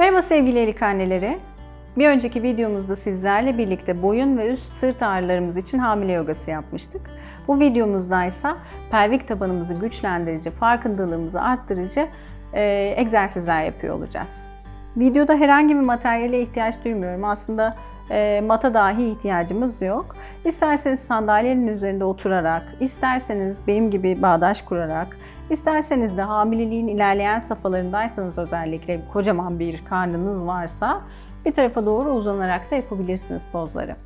Merhaba sevgili elik anneleri. Bir önceki videomuzda sizlerle birlikte boyun ve üst sırt ağrılarımız için hamile yogası yapmıştık. Bu videomuzda ise pelvik tabanımızı güçlendirici, farkındalığımızı arttırıcı e, egzersizler yapıyor olacağız. Videoda herhangi bir materyale ihtiyaç duymuyorum. Aslında e, mata dahi ihtiyacımız yok. İsterseniz sandalyenin üzerinde oturarak, isterseniz benim gibi bağdaş kurarak, isterseniz de hamileliğin ilerleyen safhalarındaysanız özellikle kocaman bir karnınız varsa bir tarafa doğru uzanarak da yapabilirsiniz pozları.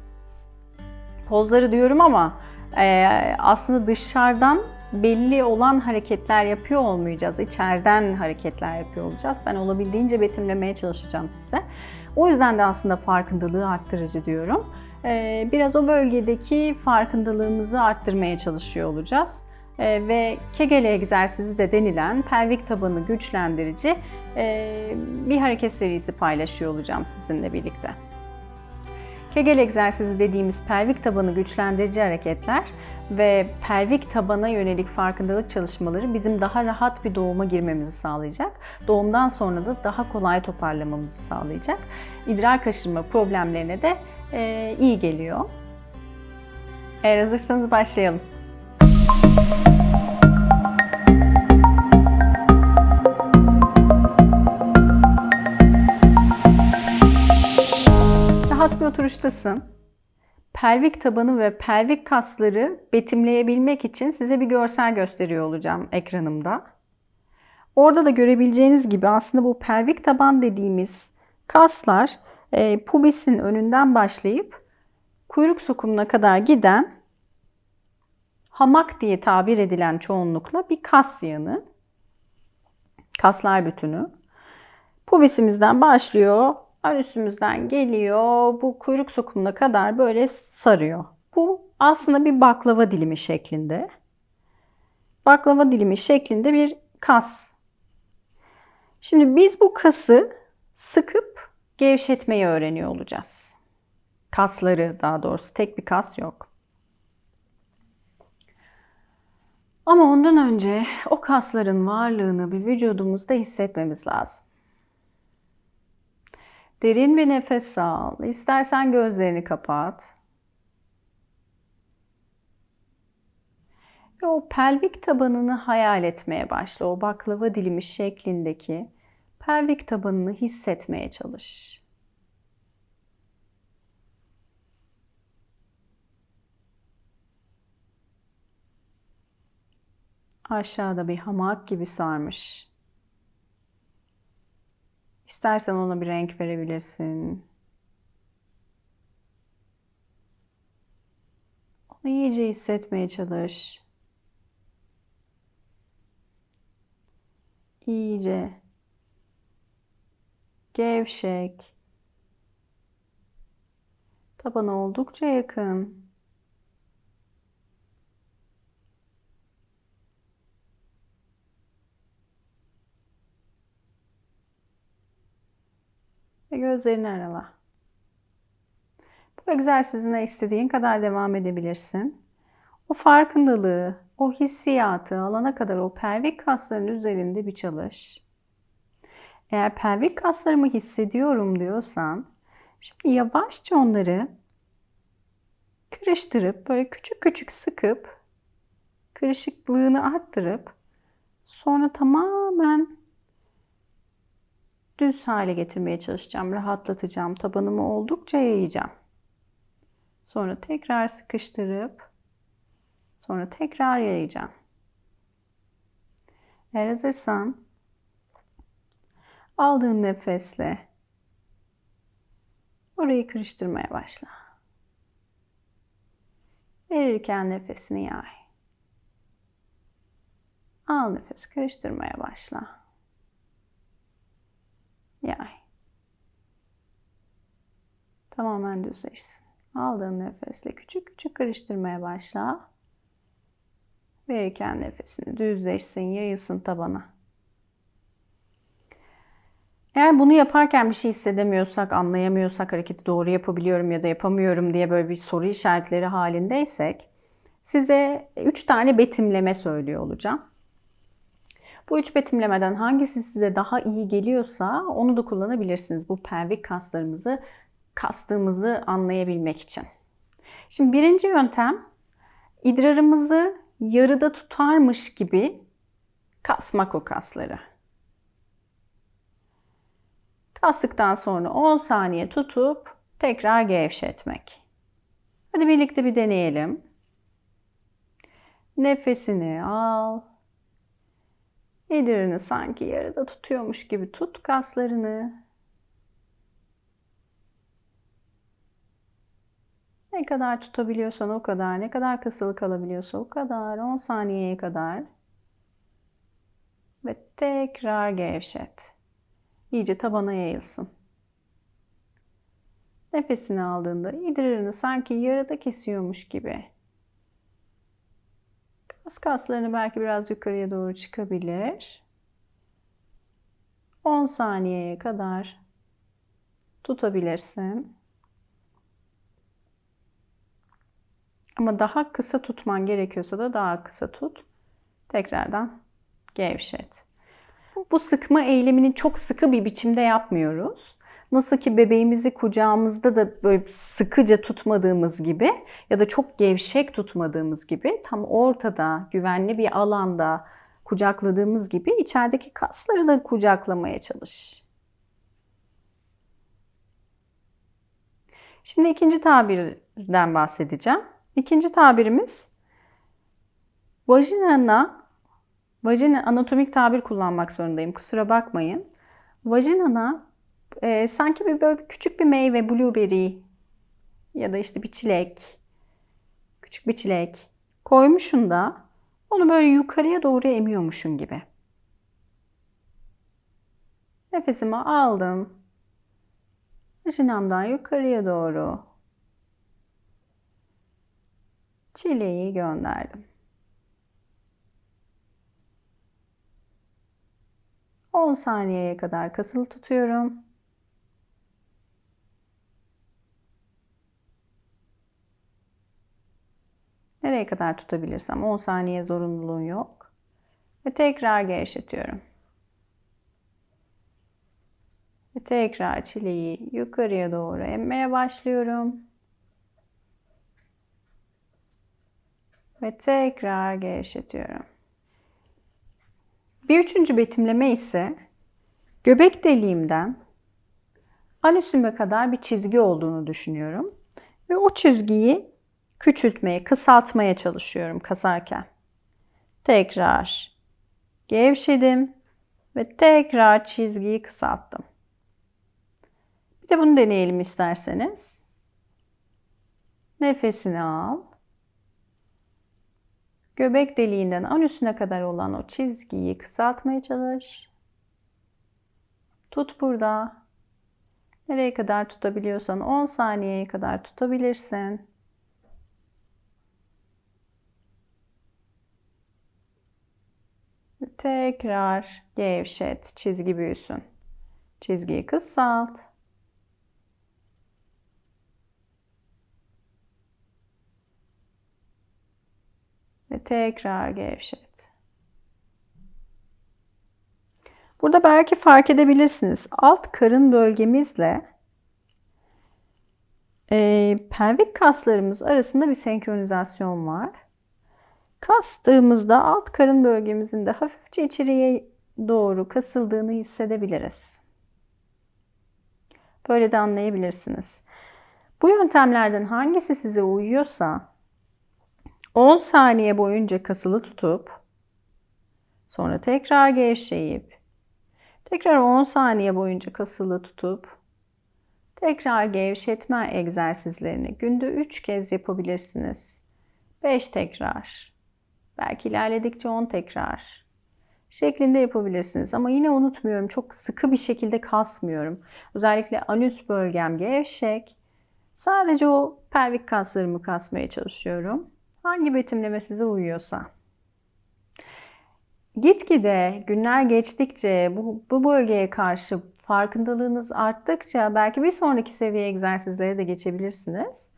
Pozları diyorum ama e, aslında dışarıdan belli olan hareketler yapıyor olmayacağız. İçeriden hareketler yapıyor olacağız. Ben olabildiğince betimlemeye çalışacağım size. O yüzden de aslında farkındalığı arttırıcı diyorum. E, biraz o bölgedeki farkındalığımızı arttırmaya çalışıyor olacağız. E, ve Kegel egzersizi de denilen pelvik tabanı güçlendirici e, bir hareket serisi paylaşıyor olacağım sizinle birlikte. Kegel egzersizi dediğimiz pelvik tabanı güçlendirici hareketler ve pelvik tabana yönelik farkındalık çalışmaları bizim daha rahat bir doğuma girmemizi sağlayacak. Doğumdan sonra da daha kolay toparlamamızı sağlayacak. İdrar kaçırma problemlerine de e, iyi geliyor. Eğer hazırsanız başlayalım. Rahat bir oturuştasın. Pelvik tabanı ve pelvik kasları betimleyebilmek için size bir görsel gösteriyor olacağım ekranımda. Orada da görebileceğiniz gibi aslında bu pelvik taban dediğimiz kaslar e, pubisin önünden başlayıp kuyruk sokumuna kadar giden hamak diye tabir edilen çoğunlukla bir kas yığını. Kaslar bütünü. Pubisimizden başlıyor, ön üstümüzden geliyor, bu kuyruk sokumuna kadar böyle sarıyor. Bu aslında bir baklava dilimi şeklinde. Baklava dilimi şeklinde bir kas. Şimdi biz bu kası sıkıp gevşetmeyi öğreniyor olacağız. Kasları daha doğrusu tek bir kas yok. Ama ondan önce o kasların varlığını bir vücudumuzda hissetmemiz lazım. Derin bir nefes al. İstersen gözlerini kapat. Ve o pelvik tabanını hayal etmeye başla. O baklava dilimi şeklindeki pelvik tabanını hissetmeye çalış. Aşağıda bir hamak gibi sarmış. İstersen ona bir renk verebilirsin. Onu iyice hissetmeye çalış. İyice gevşek. Tabana oldukça yakın. Ve gözlerini arala. Bu egzersizine istediğin kadar devam edebilirsin. O farkındalığı, o hissiyatı alana kadar o pelvik kasların üzerinde bir çalış. Eğer pelvik kaslarımı hissediyorum diyorsan, şimdi yavaşça onları kırıştırıp böyle küçük küçük sıkıp kırışıklığını arttırıp sonra tamamen düz hale getirmeye çalışacağım. Rahatlatacağım. Tabanımı oldukça yayacağım. Sonra tekrar sıkıştırıp sonra tekrar yayacağım. Eğer hazırsan aldığın nefesle orayı kırıştırmaya başla. Verirken nefesini yay. Al nefes karıştırmaya başla. Yay. Tamamen düzleşsin. Aldığın nefesle küçük küçük karıştırmaya başla. Verirken nefesini düzleşsin, yayılsın tabana. Eğer bunu yaparken bir şey hissedemiyorsak, anlayamıyorsak, hareketi doğru yapabiliyorum ya da yapamıyorum diye böyle bir soru işaretleri halindeysek size 3 tane betimleme söylüyor olacağım. Bu üç betimlemeden hangisi size daha iyi geliyorsa onu da kullanabilirsiniz. Bu pelvik kaslarımızı kastığımızı anlayabilmek için. Şimdi birinci yöntem idrarımızı yarıda tutarmış gibi kasmak o kasları. Kastıktan sonra 10 saniye tutup tekrar gevşetmek. Hadi birlikte bir deneyelim. Nefesini al. İdrini sanki yarıda tutuyormuş gibi tut kaslarını. Ne kadar tutabiliyorsan o kadar, ne kadar kasılı kalabiliyorsa o kadar, 10 saniyeye kadar. Ve tekrar gevşet. İyice tabana yayılsın. Nefesini aldığında idrarını sanki yarıda kesiyormuş gibi. Kas kaslarını belki biraz yukarıya doğru çıkabilir. 10 saniyeye kadar tutabilirsin. Ama daha kısa tutman gerekiyorsa da daha kısa tut. Tekrardan gevşet. Bu sıkma eylemini çok sıkı bir biçimde yapmıyoruz. Nasıl ki bebeğimizi kucağımızda da böyle sıkıca tutmadığımız gibi ya da çok gevşek tutmadığımız gibi tam ortada güvenli bir alanda kucakladığımız gibi içerideki kasları da kucaklamaya çalış. Şimdi ikinci tabirden bahsedeceğim. İkinci tabirimiz vajinana vajina anatomik tabir kullanmak zorundayım. Kusura bakmayın. Vajinana e, sanki bir böyle küçük bir meyve, blueberry ya da işte bir çilek, küçük bir çilek koymuşsun da onu böyle yukarıya doğru emiyormuşun gibi. Nefesimi aldım. Vajinamdan yukarıya doğru çileği gönderdim. 10 saniyeye kadar kasılı tutuyorum. Nereye kadar tutabilirsem 10 saniye zorunluluğun yok. Ve tekrar gevşetiyorum. Ve tekrar çileyi yukarıya doğru emmeye başlıyorum. Ve tekrar gevşetiyorum. Bir üçüncü betimleme ise göbek deliğimden anüsüme kadar bir çizgi olduğunu düşünüyorum. Ve o çizgiyi küçültmeye, kısaltmaya çalışıyorum kasarken. Tekrar gevşedim ve tekrar çizgiyi kısalttım. Bir de bunu deneyelim isterseniz. Nefesini al. Göbek deliğinden anüsüne kadar olan o çizgiyi kısaltmaya çalış. Tut burada. Nereye kadar tutabiliyorsan 10 saniyeye kadar tutabilirsin. Tekrar gevşet, çizgi büyüsün. Çizgiyi kısalt. Ve tekrar gevşet. Burada belki fark edebilirsiniz. Alt karın bölgemizle e, pelvik kaslarımız arasında bir senkronizasyon var. Kastığımızda alt karın bölgemizin de hafifçe içeriye doğru kasıldığını hissedebiliriz. Böyle de anlayabilirsiniz. Bu yöntemlerden hangisi size uyuyorsa 10 saniye boyunca kasılı tutup sonra tekrar gevşeyip tekrar 10 saniye boyunca kasılı tutup tekrar gevşetme egzersizlerini günde 3 kez yapabilirsiniz. 5 tekrar. Belki ilerledikçe 10 tekrar şeklinde yapabilirsiniz. Ama yine unutmuyorum çok sıkı bir şekilde kasmıyorum. Özellikle anüs bölgem gevşek. Sadece o pelvik kaslarımı kasmaya çalışıyorum. Hangi betimleme size uyuyorsa. Gitgide günler geçtikçe bu, bu bölgeye karşı farkındalığınız arttıkça belki bir sonraki seviye egzersizlere de geçebilirsiniz.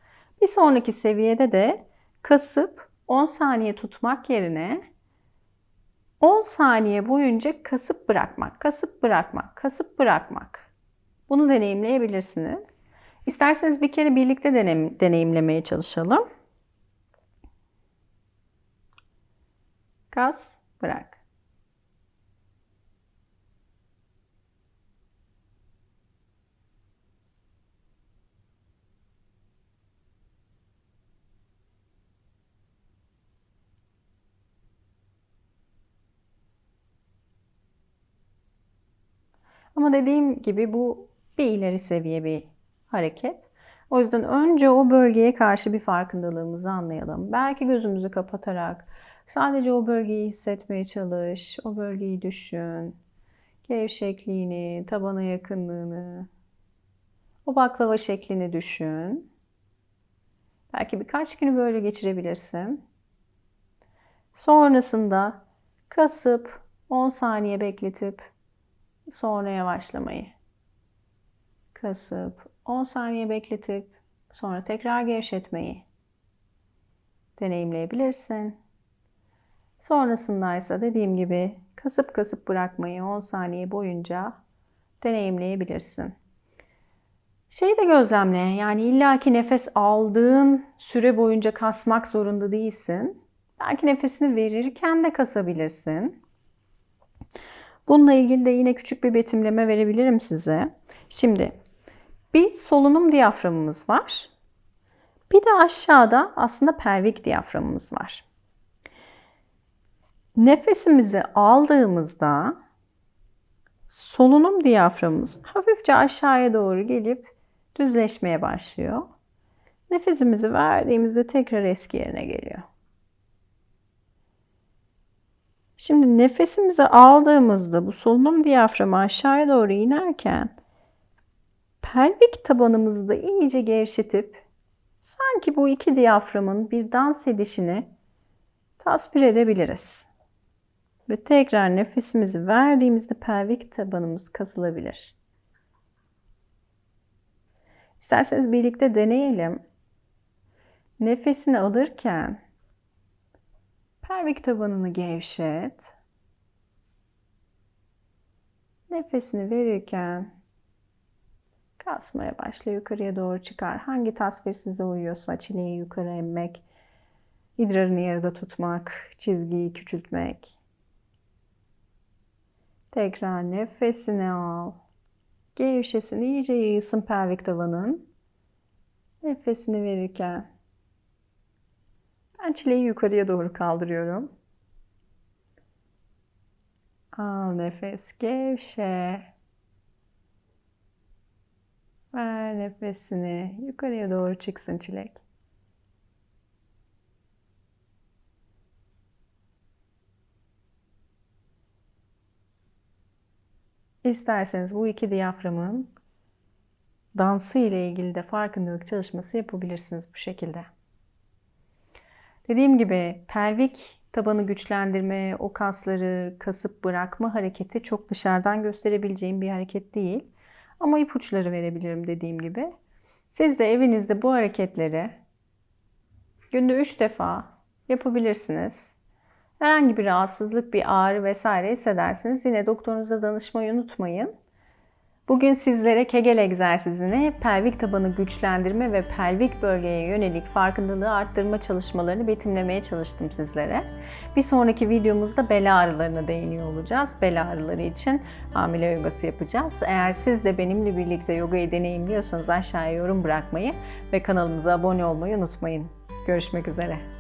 Bir sonraki seviyede de kasıp 10 saniye tutmak yerine 10 saniye boyunca kasıp bırakmak, kasıp bırakmak, kasıp bırakmak. Bunu deneyimleyebilirsiniz. İsterseniz bir kere birlikte deneyim, deneyimlemeye çalışalım. Kas, bırak. Ama dediğim gibi bu bir ileri seviye bir hareket. O yüzden önce o bölgeye karşı bir farkındalığımızı anlayalım. Belki gözümüzü kapatarak sadece o bölgeyi hissetmeye çalış, o bölgeyi düşün. Gevşekliğini, tabana yakınlığını, o baklava şeklini düşün. Belki birkaç günü böyle geçirebilirsin. Sonrasında kasıp 10 saniye bekletip sonra yavaşlamayı. Kasıp 10 saniye bekletip sonra tekrar gevşetmeyi deneyimleyebilirsin. Sonrasında ise dediğim gibi kasıp kasıp bırakmayı 10 saniye boyunca deneyimleyebilirsin. Şeyi de gözlemle. Yani illaki nefes aldığın süre boyunca kasmak zorunda değilsin. Belki nefesini verirken de kasabilirsin. Bununla ilgili de yine küçük bir betimleme verebilirim size. Şimdi bir solunum diyaframımız var. Bir de aşağıda aslında pelvik diyaframımız var. Nefesimizi aldığımızda solunum diyaframımız hafifçe aşağıya doğru gelip düzleşmeye başlıyor. Nefesimizi verdiğimizde tekrar eski yerine geliyor. Şimdi nefesimizi aldığımızda bu solunum diyaframı aşağıya doğru inerken pelvik tabanımızı da iyice gevşetip sanki bu iki diyaframın bir dans edişini tasvir edebiliriz. Ve tekrar nefesimizi verdiğimizde pelvik tabanımız kasılabilir. İsterseniz birlikte deneyelim. Nefesini alırken pelvik tabanını gevşet. Nefesini verirken kasmaya başla yukarıya doğru çıkar. Hangi tasvir size uyuyorsa çileyi yukarı emmek, idrarını yarıda tutmak, çizgiyi küçültmek. Tekrar nefesini al. Gevşesin, iyice yayılsın pelvik tavanın. Nefesini verirken ben çileyi yukarıya doğru kaldırıyorum. Al nefes, gevşe. Ver nefesini. Yukarıya doğru çıksın çilek. İsterseniz bu iki diyaframın dansı ile ilgili de farkındalık çalışması yapabilirsiniz bu şekilde. Dediğim gibi pelvik tabanı güçlendirme, o kasları kasıp bırakma hareketi çok dışarıdan gösterebileceğim bir hareket değil. Ama ipuçları verebilirim dediğim gibi. Siz de evinizde bu hareketleri günde 3 defa yapabilirsiniz. Herhangi bir rahatsızlık, bir ağrı vesaire hissedersiniz yine doktorunuza danışmayı unutmayın. Bugün sizlere Kegel egzersizini, pelvik tabanı güçlendirme ve pelvik bölgeye yönelik farkındalığı arttırma çalışmalarını betimlemeye çalıştım sizlere. Bir sonraki videomuzda bel ağrılarına değiniyor olacağız. Bel ağrıları için hamile yogası yapacağız. Eğer siz de benimle birlikte yogayı deneyimliyorsanız aşağıya yorum bırakmayı ve kanalımıza abone olmayı unutmayın. Görüşmek üzere.